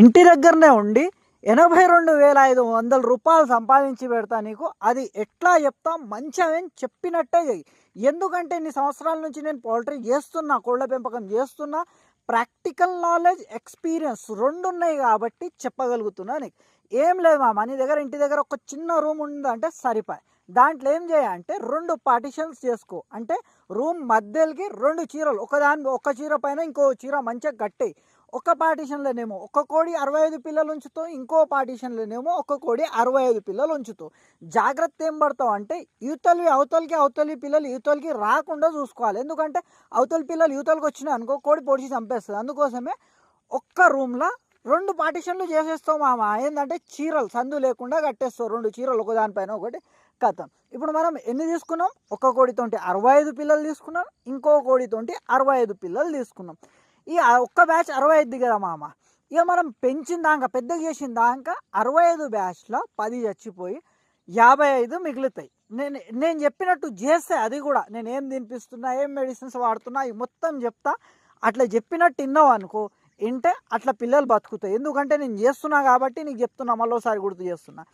ఇంటి దగ్గరనే ఉండి ఎనభై రెండు వేల ఐదు వందల రూపాయలు సంపాదించి పెడతా నీకు. అది ఎట్లా చెప్తా? మంచిగా చెప్పినట్టే చెయ్యి. ఎందుకంటే ఇన్ని సంవత్సరాల నుంచి నేను పౌల్ట్రీ చేస్తున్నా కోళ్ళ పెంపకం చేస్తున్నా ప్రాక్టికల్ నాలెడ్జ్ ఎక్స్పీరియన్స్ రెండు ఉన్నాయి కాబట్టి చెప్పగలుగుతున్నా నీకు. ఏం లేదు మామ నీ దగ్గర ఇంటి దగ్గర ఒక చిన్న రూమ్ ఉందంటే సరిపాయి. దాంట్లో ఏం చేయాలంటే రెండు పార్టిషన్స్ చేసుకో. అంటే రూమ్ మధ్యలోకి రెండు చీరలు ఒకదాని ఒక చీర పైన ఇంకో చీర మంచిగా కట్టేయి. ఒక పార్టీషన్లోనేమో ఒక కోడి అరవై ఐదు పిల్లలు ఉంచుతావు ఇంకో పార్టీషన్లోనేమో ఒక కోడి అరవై ఐదు పిల్లలు ఉంచుతావు జాగ్రత్త ఏం పడతావు అంటే యువతలు అవతలకి అవతలి పిల్లలు యువతలకి రాకుండా చూసుకోవాలి. ఎందుకంటే అవతలి పిల్లలు యువతలకు వచ్చినాయి అనుకో కోడి పొడిచి చంపేస్తుంది. అందుకోసమే ఒక్క రూమ్లో రెండు పార్టీషన్లు చేసేస్తాం మామ. ఏంటంటే చీరలు సందు లేకుండా కట్టేస్తాం రెండు చీరలు ఒకదానిపైన ఒకటి కథం. ఇప్పుడు మనం ఎన్ని తీసుకున్నాం? ఒక కోడితోటి అరవై ఐదు పిల్లలు తీసుకున్నాం. ఇంకో కోడితోటి అరవై ఐదు పిల్లలు తీసుకున్నాం. ఈ ఒక్క బ్యాచ్ అరవై ఐదు కదా మామ? ఇక మనం పెంచిన దాకా పెద్దగా చేసిన దాకా అరవై ఐదు బ్యాచ్లో పది చచ్చిపోయి యాభై ఐదు మిగులుతాయి. నేను నేను చెప్పినట్టు చేస్తే అది కూడా నేను ఏం తినిపిస్తున్నా ఏం మెడిసిన్స్ వాడుతున్నా ఇవి మొత్తం చెప్తా. అట్లా చెప్పినట్టు విన్నావు అనుకో వింటే అట్లా పిల్లలు బతుకుతాయి. ఎందుకంటే నేను చేస్తున్నా కాబట్టి నీకు చెప్తున్నా మళ్ళీసారి గుర్తు చేస్తున్నా.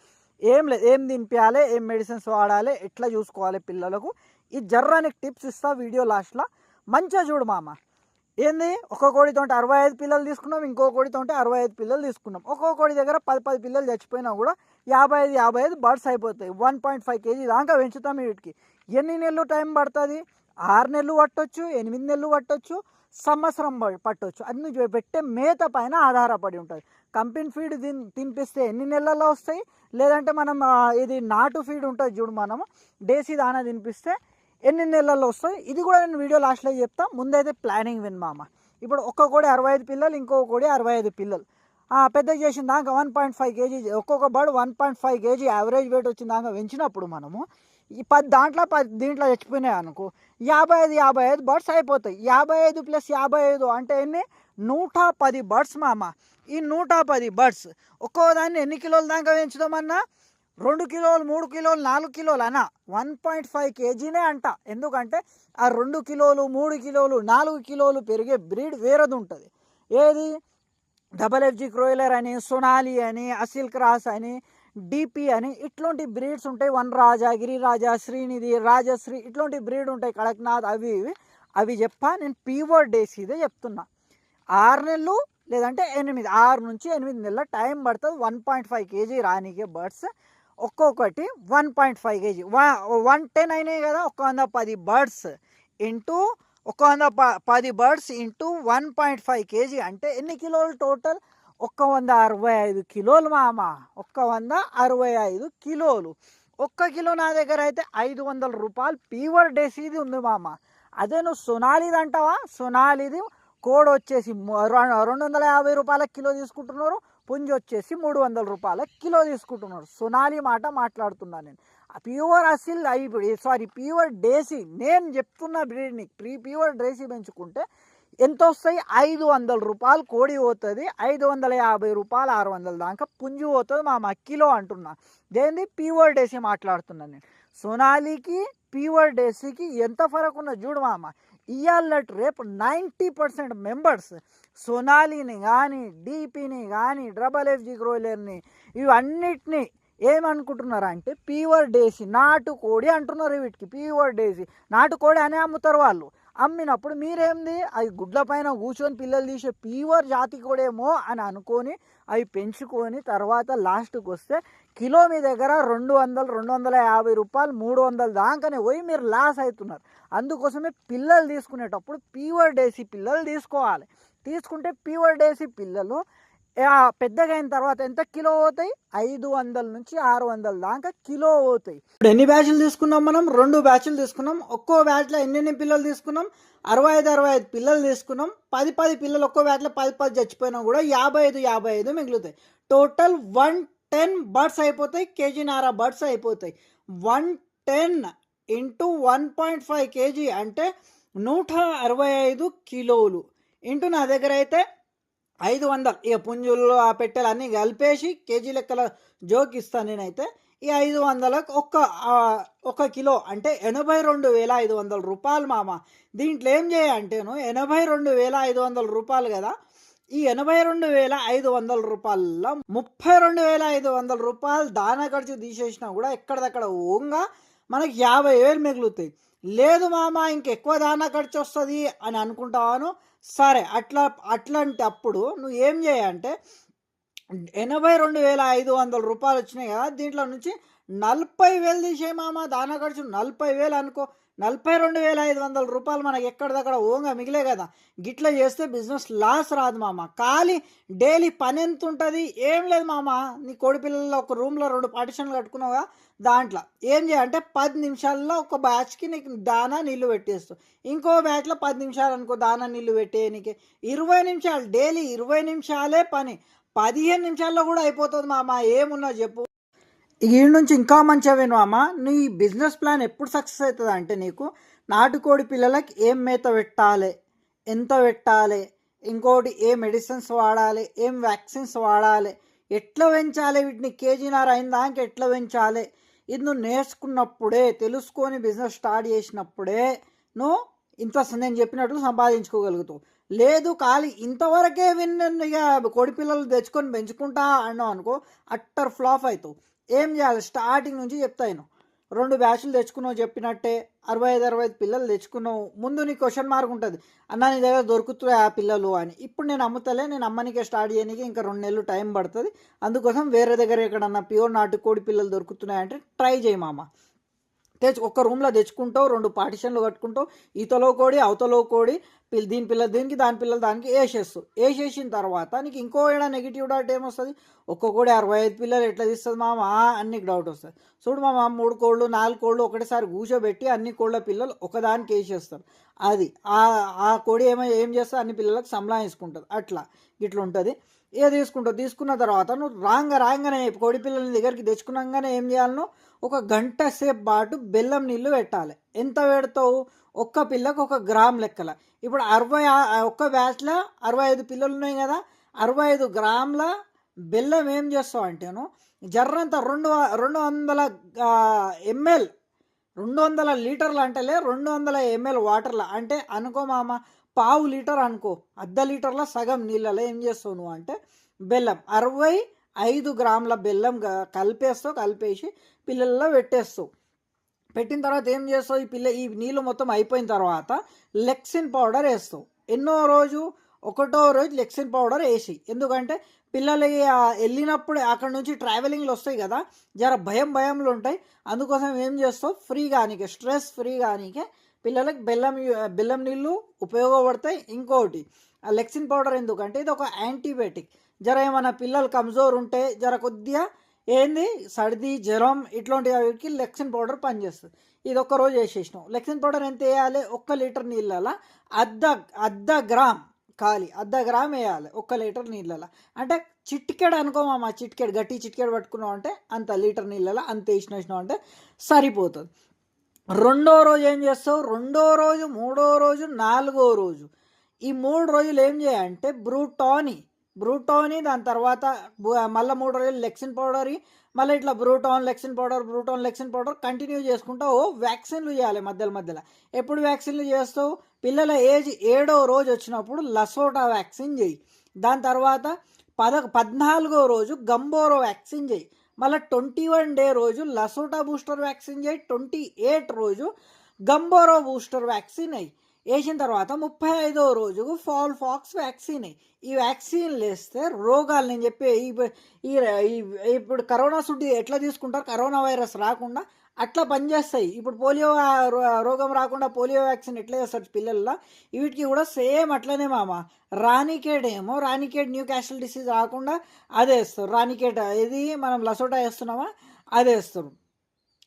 ఏం లేదు ఏం తినిపించాలి ఏం మెడిసిన్స్ వాడాలి ఎట్లా చూసుకోవాలి పిల్లలకు? ఈ జర్రానికి టిప్స్ ఇస్తా వీడియో లాస్ట్లో. మంచిగా చూడు మామ. ఏంది? ఒక కోడితో అరవై ఐదు పిల్లలు తీసుకున్నాం ఇంకో కోడితో అరవై ఐదు పిల్లలు తీసుకున్నాం. ఒక్కో కోడి దగ్గర పది పది పిల్లలు చచ్చిపోయినా కూడా యాభై ఐదు యాభై ఐదు బర్డ్స్ అయిపోతాయి. వన్ పాయింట్ ఫైవ్ కేజీ దాకా పెంచుతాం వీటికి. ఎన్ని నెలలు టైం పడుతుంది? ఆరు నెలలు పట్టొచ్చు ఎనిమిది నెలలు పట్టొచ్చు సంవత్సరం పట్టొచ్చు. అది నువ్వు పెట్టే మేత పైన ఆధారపడి ఉంటుంది. కంపెనీ ఫీడ్ తిన్ తినిపిస్తే ఎన్ని నెలల్లో వస్తాయి? లేదంటే మనం ఇది నాటు ఫీడ్ ఉంటుంది చూడు మనము దేశీ దానా తినిపిస్తే ఎన్ని నెలల్లో వస్తాయి? ఇది కూడా నేను వీడియో లాస్ట్లో చెప్తా. ముందైతే ప్లానింగ్ విన్ మామ. ఇప్పుడు ఒక్క కోడి అరవై ఐదు పిల్లలు ఇంకో కోడి అరవై ఐదు పిల్లలు. పెద్ద చేసిన దాకా వన్ పాయింట్ ఫైవ్ కేజీ ఒక్కొక్క bird one point five KG average weight వచ్చిన దాకా పెంచినప్పుడు మనము ఈ పది దాంట్లో పది దీంట్లో చచ్చిపోయినాయి అనుకో యాభై ఐదు యాభై ఐదు బర్డ్స్ అయిపోతాయి. యాభై ఐదు ప్లస్ యాభై ఐదు అంటే ఎన్ని? నూట పది బర్డ్స్ మామ. ఈ నూట పది బర్డ్స్ ఒక్కో దాన్ని ఎన్ని కిలోల దాకా పెంచుదామన్నా? రెండు కిలోలు మూడు కిలోలు నాలుగు కిలోలు అన్న. వన్ పాయింట్ ఫైవ్ కేజీనే అంట. ఎందుకంటే ఆ రెండు కిలోలు మూడు కిలోలు నాలుగు కిలోలు పెరిగే బ్రీడ్ వేరేది ఉంటుంది. ఏది? డబల్ ఎఫ్జీ క్రోయిలర్ అని సొనాలి అని అసిల్ క్రాస్ అని డిపి అని ఇట్లాంటి బ్రీడ్స్ ఉంటాయి. వన్ రాజా గిరిరాజా శ్రీనిధి రాజశ్రీ ఇట్లాంటి బ్రీడ్ ఉంటాయి. కడక్నాథ్ అవి ఇవి. అవి చెప్పా నేను పీవర్ డేస్ ఇదే చెప్తున్నా. ఆరు నెలలు లేదంటే ఎనిమిది ఆరు నుంచి ఎనిమిది నెలల టైం పడుతుంది. వన్ పాయింట్ ఫైవ్ కేజీ రానికే బర్డ్స్. ఒక్కొక్కటి one point five KG. One ten అయినాయి కదా ఒక వంద పది బర్డ్స్ ఇంటూ ఒక వంద ప పది birds into one point five KG అంటే ఎన్ని కిలోలు టోటల్? ఒక్క వంద అరవై ఐదు కిలోలు మామ. ఒక్క వంద అరవై ఐదు కిలోలు. ఒక్క కిలో నా దగ్గర అయితే ఐదు వందల రూపాయలు పీవర్ డెసీది ఉంది మామ. అదే నువ్వు సొనాలిది అంటావా? సొనాలిది కోడ్ వచ్చేసి రెండు వందల యాభై రూపాయల కిలో తీసుకుంటున్నారు. పుంజి వచ్చేసి మూడు వందల రూపాయల కిలో తీసుకుంటున్నారు సునాలి మాట మాట్లాడుతున్నాను నేను. ప్యూర్ అసిల్ అయి సారీ ప్యూర్ డేసీ. నేను చెప్తున్న బ్రీడ్ని ప్రీ ప్యూర్ డేసీ పెంచుకుంటే ఎంత వస్తాయి ఐదు వందల రూపాయలు కోడి పోతుంది. ఐదు వందల యాభై రూపాయలు ఆరు వందల దాకా పుంజు పోతుంది మా కిలో అంటున్నా. దేని ప్యూర్ డేసీ మాట్లాడుతున్నాను నేను. సోనాలికి ప్యూర్ డేసీకి ఎంత ఫరక్ ఉన్నది చూడు మామ ఇవాళ రేపు నైంటీ పర్సెంట్ మెంబర్స్ సొనాలిని కానీ డీపీని కానీ డబల్ ఎఫ్జీ గ్రోయిలర్ని ఇవన్నిటిని ఏమనుకుంటున్నారు అంటే ప్యూర్ డేసి నాటుకోడి అంటున్నారు వీటికి ప్యూర్ డేసి. నాటుకోడి అనే అమ్ముతారు వాళ్ళు. అమ్మినప్పుడు మీరేంది? అవి గుడ్ల పైన కూర్చొని పిల్లలు తీసే ప్యూర్ జాతి కోడేమో అని అనుకొని అవి పెంచుకొని తర్వాత లాస్ట్కి వస్తే కిలో మీ దగ్గర రెండు వందలు రెండు వందల యాభై రూపాయలు మూడు వందలు దాకానే పోయి మీరు లాస్ అవుతున్నారు. అందుకోసమే పిల్లలు తీసుకునేటప్పుడు ప్యూర్ డేసీ పిల్లలు తీసుకోవాలి. తీసుకుంటే ప్యూర్ డేసీ పిల్లలు పెద్దగా అయిన తర్వాత ఎంత కిలో పోతాయి? ఐదు వందల నుంచి ఆరు వందల దాకా కిలో పోతాయి. ఇప్పుడు ఎన్ని బ్యాచ్లు తీసుకున్నాం మనం? రెండు బ్యాచ్లు తీసుకున్నాం. ఒక్కో బ్యాచ్లో ఎన్ని ఎన్ని పిల్లలు తీసుకున్నాం? అరవై ఐదు అరవై ఐదు పిల్లలు తీసుకున్నాం. పది పది పిల్లలు ఒక్కో బ్యాచ్లో పది పది చచ్చిపోయినా కూడా యాభై ఐదు యాభై ఐదు మిగులుతాయి. టోటల్ వన్ టెన్ బర్డ్స్ అయిపోతాయి కేజీనార బర్డ్స్ అయిపోతాయి. One ten into one point five KG అంటే నూట అరవై ఐదు కిలోలు. ఇంటూ నా దగ్గర అయితే ఐదు వందలు. ఇక పుంజులు ఆ పెట్టెలు అన్నీ కలిపేసి కేజీ లెక్కల జోకిస్తాను నేనైతే. ఈ ఐదు వందలకు ఒక్క ఒక కిలో అంటే ఎనభై రెండు వేల ఐదు వందల రూపాయలు మామ. దీంట్లో ఏం చేయంటేను ఎనభై రెండు వేల ఐదు వందల రూపాయలు కదా ఈ ఎనభై రెండు వేల ఐదు వందల రూపాయల్లో ముప్పై రెండు వేల ఐదు వందల రూపాయలు దానా ఖర్చు తీసేసినా కూడా ఎక్కడిదక్కడ ఓంగా మనకి యాభై వేలు మిగులుతాయి. లేదు మామ ఇంకెక్కువ దానా ఖర్చు వస్తుంది అని అనుకుంటావాను సరే అట్లా అట్లాంటి అప్పుడు నువ్వు ఏం చేయంటే ఎనభై రెండు వేల ఐదు వందల రూపాయలు వచ్చినాయి కదా దీంట్లో నుంచి నలభై వేలు తీసే మామ దానా ఖర్చు నలభై వేలు అనుకో. నలభై రెండు వేల ఐదు వందల రూపాయలు మనకి ఎక్కడిదక్కడ ఓంగా మిగిలే కదా. గిట్ల చేస్తే బిజినెస్ లాస్ రాదు మామ. ఖాళీ డైలీ పని ఎంత ఉంటుంది? ఏం లేదు మామ. నీ కోడి పిల్లల్లో ఒక రూమ్లో రెండు పార్టిషన్లు కట్టుకున్నావుగా దాంట్లో. ఏం చేయాలంటే పది నిమిషాల్లో ఒక బ్యాచ్కి నీకు దానా నీళ్ళు పెట్టేస్తావు ఇంకో బ్యాచ్లో పది నిమిషాలు అనుకో దానా నీళ్ళు పెట్టేయనికి ఇరవై నిమిషాలు డైలీ ఇరవై నిమిషాలే పని. పదిహేను నిమిషాల్లో కూడా అయిపోతుంది మామ. ఏమున్నా చెప్పు. ఈ నుంచి ఇంకా మంచిగా విను అమ్మ? నీ బిజినెస్ ప్లాన్ ఎప్పుడు సక్సెస్ అవుతుంది అంటే నీకు నాటుకోడి పిల్లలకి ఏం మేత పెట్టాలి? ఎంత పెట్టాలి? ఇంకోటి ఏ మెడిసిన్స్ వాడాలి? ఏం వ్యాక్సిన్స్ వాడాలి? ఎట్లా పెంచాలి? వీటిని కేజీనార్ అయిన దానికి ఎట్లా పెంచాలి? ఇది నువ్వు నేర్చుకున్నప్పుడే తెలుసుకొని బిజినెస్ స్టార్ట్ చేసినప్పుడే నువ్వు ఇంత నేను చెప్పినట్లు సంపాదించుకోగలుగుతావు. లేదు ఖాళీ ఇంతవరకే విన్ను ఇక కోడి పిల్లలు తెచ్చుకొని పెంచుకుంటా అన్నావు అనుకో అట్టర్ ఫ్లాప్ అవుతావు ఏం చేయాలి? స్టార్టింగ్ నుంచి చెప్తాను రెండు బ్యాచ్లు తెచ్చుకున్నావు చెప్పినట్టే అరవై ఐదు అరవై ఐదు పిల్లలు తెచ్చుకున్నావు. ముందు నీ క్వశ్చన్ మార్క్ ఉంటుంది. అన్న నీ దగ్గర దొరుకుతున్నాయి ఆ పిల్లలు అని. ఇప్పుడు నేను అమ్ముతలే నేను అమ్మనికే స్టార్ట్ చేయడానికి ఇంకా రెండు నెలలు టైం పడుతుంది. అందుకోసం వేరే దగ్గర ఎక్కడన్నా ప్యూర్ నాటుకోడి పిల్లలు దొరుకుతున్నాయంటే ట్రై చేయి మామ. తెచ్చు ఒక్క రూమ్లో తెచ్చుకుంటావు రెండు పార్టిషన్లు కట్టుకుంటావు ఈతలో కోడి అవతలో కోడి పిల్ల దీని పిల్ల దీనికి దాని పిల్లలు దానికి వేసేస్తావు. వేసేసిన తర్వాత నీకు ఇంకో ఏడా నెగిటివ్ డౌట్ ఏమొస్తుంది? ఒక్క కోడి అరవై ఐదు పిల్లలు ఎట్లా తీస్తుంది మామ? అని నీకు డౌట్ వస్తుంది. చూడు మామ మూడు కోళ్ళు నాలుగు కోళ్ళు ఒకటిసారి కూర్చోబెట్టి అన్ని కోళ్ళ పిల్లలు ఒకదానికి వేసేస్తారు. అది ఆ కోడి ఏమో ఏం చేస్తే అన్ని పిల్లలకు సంలాయించుకుంటుంది అట్లా ఇట్లా ఉంటుంది. ఏ తీసుకుంటావు? తీసుకున్న తర్వాత నువ్వు రాంగ రాగానే కోడి పిల్లల దగ్గరికి తెచ్చుకున్నాగానే ఏం చేయాలను ఒక గంట సేపు పాటు బెల్లం నీళ్ళు పెట్టాలి. ఎంత పెడతావు? ఒక్క పిల్లకు ఒక గ్రామ్ లెక్కల. ఇప్పుడు అరవై ఒక్క బ్యాచ్లో అరవై ఐదు పిల్లలు ఉన్నాయి కదా అరవై ఐదు గ్రాముల బెల్లం ఏం చేస్తావు అంటేను జర్రంత రెండు వ- రెండు వందల ఎంఎల్ రెండు వందల లీటర్లు అంటలే రెండు వందల ఎంఎల్ వాటర్ల. అంటే అనుకో మామ పావు లీటర్ అనుకో అర్ధ లీటర్ల సగం నీళ్ళలో ఏం చేస్తావు నువ్వు అంటే బెల్లం. అరవై ఐదు గ్రాముల బెల్లం కలిపేస్తావు కలిపేసి పిల్లల్లో పెట్టేస్తావు. పెట్టిన తర్వాత ఏం చేస్తావు? ఈ పిల్ల ఈ నీళ్ళు మొత్తం అయిపోయిన తర్వాత లెక్సిన్ పౌడర్ వేస్తావు. ఎన్నో రోజు ఒకటో రోజు లెక్సిన్ పౌడర్ వేసి ఎందుకంటే పిల్లలకి వెళ్ళినప్పుడు అక్కడ నుంచి ట్రావెలింగ్లు వస్తాయి కదా జర భయం భయంలు ఉంటాయి. అందుకోసం ఏం చేస్తావు? ఫ్రీ కానీకే స్ట్రెస్ ఫ్రీ కానీకే పిల్లలకి బెల్లం బెల్లం నీళ్ళు ఉపయోగపడతాయి. ఇంకోటి ఆ లెక్సిన్ పౌడర్ ఎందుకంటే ఇది ఒక యాంటీబయాటిక్. జర ఏమైనా పిల్లలు కమ్జోర్ ఉంటే జర కొద్దిగా ఏంది? సర్ది జ్వరం ఇట్లాంటి వాటికి లెక్సిన్ పౌడర్ పనిచేస్తుంది. ఇది ఒక్కరోజు వేసేసినాం. లెక్సిన్ పౌడర్ ఎంత వేయాలి? ఒక్క లీటర్ నీళ్ళలో అర్ధ అర్ధ గ్రామ్ ఖాళీ. అర్ధ గ్రామ్ వేయాలి ఒక్క లీటర్ నీళ్ళలో. అంటే చిట్కేడు అనుకోమా చిట్కేడు? గట్టి చిట్కేడు పట్టుకున్నాం అంటే అంత లీటర్ నీళ్ళలో అంత వేసినాం అంటే సరిపోతుంది. రెండో రోజు ఏం చేస్తావు? రెండో రోజు మూడో రోజు నాలుగో రోజు ఈ మూడు రోజులు ఏం చేయాలంటే బ్రూటానీ బ్రూటాని దాని తర్వాత మళ్ళీ మూడు రోజులు లెక్సిన్ పౌడర్ మళ్ళీ ఇట్లా బ్రూటాన్ లెక్సిన్ పౌడర్ బ్రూటాన్ లెక్సిన్ పౌడర్ కంటిన్యూ చేసుకుంటా ఓ వ్యాక్సిన్లు చేయాలి మధ్యలో మధ్యలో. ఎప్పుడు వ్యాక్సిన్లు చేస్తావు? పిల్లల ఏజ్ ఏడో రోజు వచ్చినప్పుడు లసోటా వ్యాక్సిన్ చేయి. దాని తర్వాత పద పద్నాలుగో రోజు గంబోరో వ్యాక్సిన్ చేయి. మళ్ళీ ట్వంటీ వన్ డే రోజు లసోటా బూస్టర్ వ్యాక్సిన్ చేయి. ట్వంటీ ఎయిట్ రోజు గంబోరో బూస్టర్ వ్యాక్సిన్ అయ్యి. వేసిన తర్వాత ముప్పై ఐదో రోజుకు ఫాల్ ఫాక్స్ వ్యాక్సిన్. ఈ వ్యాక్సిన్లు వేస్తే రోగాలు నేను చెప్పే ఈ ఇప్పుడు కరోనా సుడ్డి ఎట్లా తీసుకుంటారు? కరోనా వైరస్ రాకుండా అట్లా పనిచేస్తాయి. ఇప్పుడు పోలియో రో- రోగం రాకుండా పోలియో వ్యాక్సిన్ ఎట్లా చేస్తారు పిల్లల్లో? వీటికి కూడా సేమ్ అట్లనే మామ. రానికేడ్ ఏమో రానికేడ్ న్యూ క్యాషల్ డిసీజ్ రాకుండా అదే వేస్తారు. రానికేట్ ఇది మనం లసోటా వేస్తున్నామా? అదే వేస్తారు.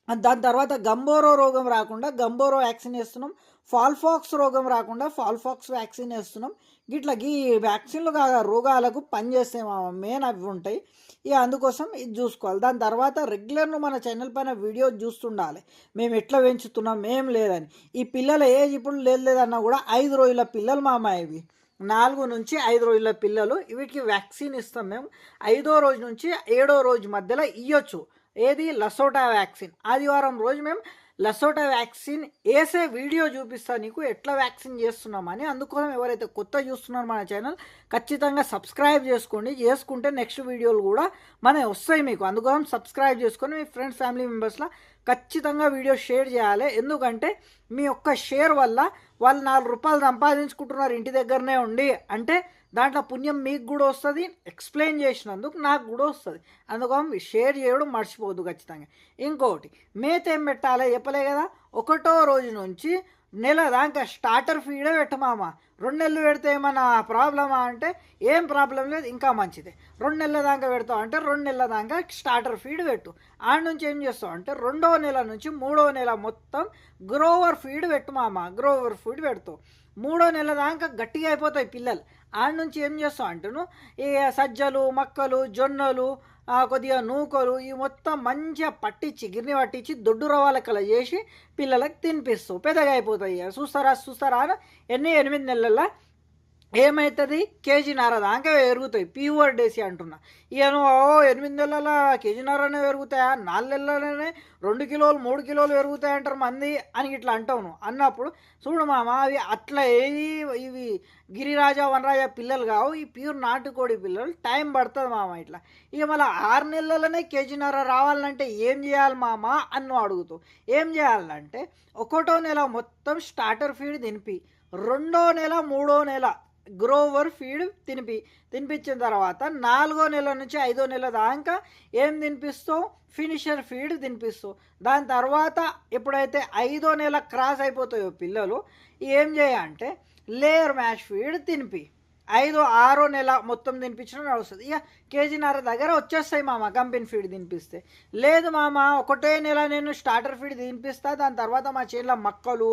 దాని తర్వాత గంబోరో రోగం రాకుండా గంబోరో వ్యాక్సిన్ వేస్తున్నాం. ఫాల్ఫాక్స్ రోగం రాకుండా ఫాల్ఫాక్స్ వ్యాక్సిన్ వేస్తున్నాం. గిట్లా ఈ వ్యాక్సిన్లు కాగా రోగాలకు పనిచేసే మెయిన్ అవి ఉంటాయి. ఇక అందుకోసం ఇది చూసుకోవాలి. దాని తర్వాత రెగ్యులర్ను మన ఛానల్ పైన వీడియో చూస్తుండాలి. మేము ఎట్లా పెంచుతున్నాం ఏం లేదని. ఈ పిల్లల ఏజ్ ఇప్పుడు లేదు లేదన్నా కూడా ఐదు రోజుల పిల్లలు మా ఇవి. నాలుగు నుంచి ఐదు రోజుల పిల్లలు. వీటికి వ్యాక్సిన్ ఇస్తాం మేము. ఐదో రోజు నుంచి ఏడో రోజు మధ్యలో ఇవ్వచ్చు ఏది? లసోటా వ్యాక్సిన్ ఆదివారం రోజు మేము లసోటా వ్యాక్సిన్ వేసే వీడియో చూపిస్తా. నీకు ఎట్లా వ్యాక్సిన్ చేస్తున్నామని అందుకోసం ఎవరైతే కొత్త చూస్తున్నారో మన ఛానల్ ఖచ్చితంగా సబ్స్క్రైబ్ చేసుకోండి. చేసుకుంటే నెక్స్ట్ వీడియోలు కూడా మన వస్తాయి మీకు. అందుకోసం సబ్స్క్రైబ్ చేసుకొని మీ ఫ్రెండ్స్ ఫ్యామిలీ మెంబర్స్లో ఖచ్చితంగా వీడియో షేర్ చేయాలి. ఎందుకంటే మీ ఒక్క షేర్ వల్ల వాళ్ళు నాలుగు రూపాయలు సంపాదించుకుంటున్నారు ఇంటి దగ్గరనే ఉండి. అంటే దాంట్లో పుణ్యం మీకు కూడా వస్తుంది ఎక్స్ప్లెయిన్ చేసినందుకు నాకు కూడా వస్తుంది. అందుకోసం షేర్ చేయడం మర్చిపోదు ఖచ్చితంగా. ఇంకొకటి మేత ఏం పెట్టాలి చెప్పలే కదా ఒకటో రోజు నుంచి నెల దాకా స్టార్టర్ ఫీడే పెట్టమామ రెండు నెలలు పెడితే ఏమన్నా ప్రాబ్లమా అంటే ఏం ప్రాబ్లం లేదు ఇంకా మంచిదే. రెండు నెలల దాకా పెడతావు అంటే రెండు నెలల దాకా స్టార్టర్ ఫీడ్ పెట్టు. ఆడ నుంచి ఏం చేస్తావు అంటే రెండో నెల నుంచి మూడో నెల మొత్తం గ్రోవర్ ఫీడ్ పెట్టు మామ గ్రోవర్ ఫీడ్ పెడతావు. మూడో నెల దాకా గట్టిగా అయిపోతాయి పిల్లలు. ఆడ నుంచి ఏం చేస్తావు అంటే ఈ సజ్జలు మక్కలు జొన్నలు కొద్దిగా నూకలు ఇవి మొత్తం మంచిగా పట్టించి గిర్ని పట్టించి దొడ్డు రవ్వాలకల చేసి పిల్లలకు తినిపిస్తావు. పెద్దగా అయిపోతాయి. ఇక. చూస్తారా చూస్తారా ఎన్ని ఎనిమిది నెలల్లో ఏమవుతుంది కేజీన్నర దాకా పెరుగుతాయి ప్యూర్ డేసి అంటున్నా. ఇక నువ్వు ఎనిమిది నెలల కేజీ కేజీన్నరనే పెరుగుతాయా నాలుగు నెలలనే రెండు కిలోలు మూడు కిలోలు పెరుగుతాయి అంటారు మంది అని ఇట్లా అంటావు నువ్వు. అన్నప్పుడు చూడు మామ అవి అట్లా ఏది ఇవి గిరిరాజా వనరాజా పిల్లలు కావు. ఈ ప్యూర్ నాటుకోడి పిల్లలు. టైం పడుతుంది మామ ఇట్లా. ఇక మళ్ళీ ఆరు నెలలనే కేజీన్నర రావాలంటే ఏం చేయాలి మామ అని నువ్వు అడుగుతావు. ఏం చేయాలంటే ఒకటో నెల మొత్తం స్టార్టర్ ఫీడ్ తినిపి. రెండో నెల మూడో నెల గ్రోవర్ ఫీడ్ తినిపి తినిపించిన తర్వాత నాలుగో నెల నుంచి ఐదో నెల దాకా ఏం తినిపిస్తావు? Finisher feed తినిపిస్తావు. దాని తర్వాత ఎప్పుడైతే ఐదో నెల క్రాస్ అయిపోతాయో పిల్లలు ఏం చేయాలంటే లేయర్ మ్యాష్ ఫీడ్ తినిపి. ఐదో ఆరో నెల మొత్తం తినిపించడం నడుస్తుంది. ఇక కేజీన్నర దగ్గర వచ్చేస్తాయి మామ కంపెనీ ఫీడ్ తినిపిస్తే. లేదు మామ ఒకటే నెల నేను స్టార్టర్ ఫీడ్ తినిపిస్తా దాని తర్వాత మా చేనులో మక్కలు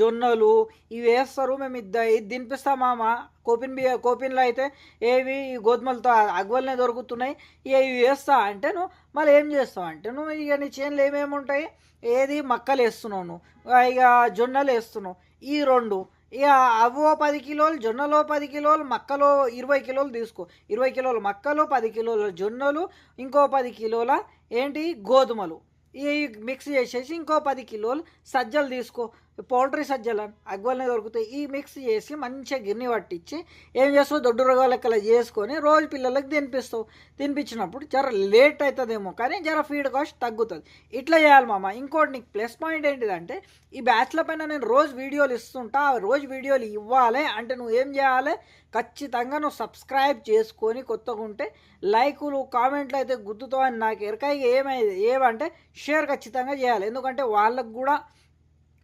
జొన్నలు ఇవి వేస్తారు మేము ఇద్ద ఇది తినిపిస్తాం మామ. కోపిన్ బియ్య కోపిన్లో అయితే ఏవి ఈ గోధుమలతో అగ్వల్నే దొరుకుతున్నాయి. ఇక ఇవి వేస్తా అంటే నువ్వు మళ్ళీ ఏం చేస్తావు అంటే నువ్వు ఇక నీ చేనులు ఏమేమి ఉంటాయి ఏది? మక్కలు వేస్తున్నావు నువ్వు. ఇక జొన్నలు వేస్తున్నావు. ఈ రెండు ఇక అవో పది కిలోలు జొన్నలో పది కిలోలు మక్కలో ఇరవై కిలోలు తీసుకో. ఇరవై కిలోలు మక్కలు పది కిలోల జొన్నలు ఇంకో పది కిలోల ఏంటి? గోధుమలు. ఈ మిక్స్ చేసేసి ఇంకో పది కిలోలు సజ్జలు తీసుకో. పౌల్ట్రీ సజ్జలు అగ్వలనే దొరుకుతాయి. ఈ మిక్స్ చేసి మంచిగా గిన్నె పట్టించి ఏం చేస్తావు? దొడ్డు రొగ లెక్కలు చేసుకొని రోజు పిల్లలకు తినిపిస్తావు. తినిపించినప్పుడు జర లేట్ అవుతుందేమో కానీ జర ఫీడ్ కాస్ట్ తగ్గుతుంది. ఇట్లా చేయాలి మామ. ఇంకోటి నీకు ప్లస్ పాయింట్ ఏంటిదంటే ఈ బ్యాచ్ల పైన నేను రోజు వీడియోలు ఇస్తుంటా. ఆ రోజు వీడియోలు ఇవ్వాలి అంటే నువ్వు ఏం చేయాలి? ఖచ్చితంగా నువ్వు సబ్స్క్రైబ్ చేసుకొని కొత్తగా ఉంటే లైకులు కామెంట్లు అయితే గుర్తుతో అని నాకు ఎరకాయ ఏమై ఏమంటే షేర్ ఖచ్చితంగా చేయాలి. ఎందుకంటే వాళ్ళకు కూడా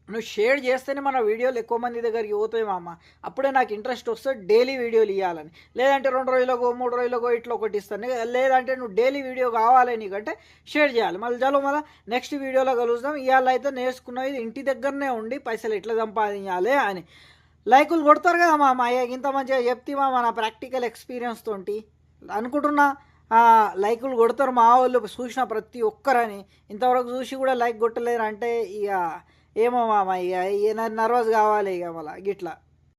నువ్వు షేర్ చేస్తేనే మన వీడియోలు ఎక్కువ మంది దగ్గరికి పోతాయి మామ. అప్పుడే నాకు ఇంట్రెస్ట్ వస్తే డైలీ వీడియోలు ఇవ్వాలని లేదంటే రెండు రోజులకో మూడు రోజులకో ఇట్లా ఒకటి ఇస్తాను. లేదంటే నువ్వు డైలీ వీడియో కావాలి నీకంటే షేర్ చేయాలి. మళ్ళీ చలో మళ్ళీ నెక్స్ట్ వీడియోలో కలుద్దాం. ఇవాళ అయితే నేర్చుకున్నవి ఇంటి దగ్గరనే ఉండి పైసలు ఎట్లా సంపాదించాలి అని. లైకులు కొడతారు కదా మా మా ఇంత మంచిగా చెప్తే మా నా ప్రాక్టికల్ ఎక్స్పీరియన్స్ తోటి. అనుకుంటున్నా లైకులు కొడతారు మా వాళ్ళు చూసిన ప్రతి ఒక్కరని. ఇంతవరకు చూసి కూడా లైక్ కొట్టలేరు అంటే ఇక ఏమో మామ ఇక నర్వస్ కావాలి ఇక మళ్ళీ గిట్లా.